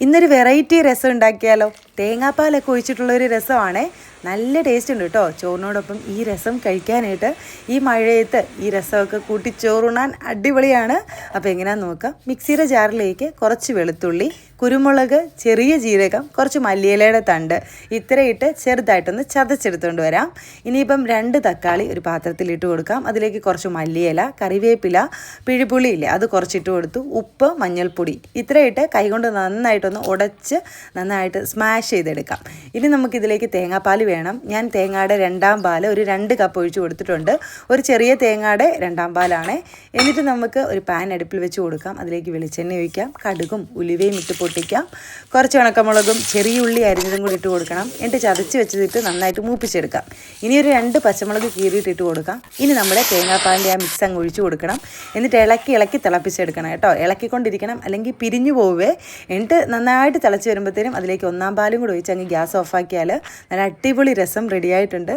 ഇന്നൊരു വെറൈറ്റി രസം ഉണ്ടാക്കിയാലോ? തേങ്ങാപ്പാലൊക്കെ ഒഴിച്ചിട്ടുള്ള ഒരു രസമാണേ. നല്ല ടേസ്റ്റ് ഉണ്ട് കേട്ടോ ചോറിനോടൊപ്പം ഈ രസം കഴിക്കാനായിട്ട് ഈ മഴയത്ത് ഈ രസമൊക്കെ കൂട്ടി ചോറുണ്ണാൻ അടിപൊളിയാണ്. അപ്പോൾ എങ്ങനെയാണെന്ന് നോക്കാം. മിക്സിയുടെ ജാറിലേക്ക് കുറച്ച് വെളുത്തുള്ളി കുരുമുളക് ചെറിയ ജീരകം കുറച്ച് മല്ലിയിലയുടെ തണ്ട് ഇത്രയിട്ട് ചെറുതായിട്ടൊന്ന് ചതച്ചെടുത്തുകൊണ്ട് വരാം. ഇനിയിപ്പം രണ്ട് തക്കാളി ഒരു പാത്രത്തിൽ ഇട്ട് കൊടുക്കാം. അതിലേക്ക് കുറച്ച് മല്ലിയില കറിവേപ്പില പിഴിപുളി ഇല്ലേ അത് കുറച്ചിട്ട് കൊടുത്തു. ഉപ്പ് മഞ്ഞൾപ്പൊടി ഇത്രയിട്ട് കൈകൊണ്ട് നന്നായിട്ടൊന്ന് ഉടച്ച് നന്നായിട്ട് സ്മാഷ് ചെയ്തെടുക്കാം. ഇനി നമുക്കിതിലേക്ക് തേങ്ങാപ്പാൽ വേണം. ഞാൻ തേങ്ങയുടെ രണ്ടാം പാൽ ഒരു രണ്ട് കപ്പ് ഒഴിച്ച് കൊടുത്തിട്ടുണ്ട്. ഒരു ചെറിയ തേങ്ങയുടെ രണ്ടാം പാലാണ്. എന്നിട്ട് നമുക്ക് ഒരു പാൻ അടുപ്പിൽ വെച്ച് കൊടുക്കാം. അതിലേക്ക് വെളിച്ചെണ്ണ ഒഴിക്കാം. കടുകും ഉലുവയും ഇട്ട് പൊട്ടിക്കാം കുറച്ച് ഉണക്കമുളകും ചെറിയ ഉള്ളി അരിഞ്ഞതും കൂടി ഇട്ട് കൊടുക്കണം. എന്നിട്ട് ചതച്ച് വെച്ചിട്ട് നന്നായിട്ട് മൂപ്പിച്ചെടുക്കാം. ഇനി ഒരു രണ്ട് പച്ചമുളക് കീറിയിട്ട് ഇട്ട് കൊടുക്കാം. ഇനി നമ്മുടെ തേങ്ങാപ്പാലിന്റെ ആ മിക്സ് അങ്ങ് ഒഴിച്ചു കൊടുക്കണം. എന്നിട്ട് ഇളക്കി ഇളക്കി തിളപ്പിച്ചെടുക്കണം കേട്ടോ. ഇളക്കിക്കൊണ്ടിരിക്കണം. അല്ലെങ്കിൽ പിരിഞ്ഞു പോവേ. എന്നിട്ട് നന്നായിട്ട് തിളച്ച് വരുമ്പോഴത്തേനും അതിലേക്ക് ഒന്നാം പാലും കൂടി ഒഴിച്ച് അങ്ങ് ഗ്യാസ് ഓഫാക്കിയാൽ നല്ല അടിപൊളി രസം റെഡി ആയിട്ടുണ്ട്.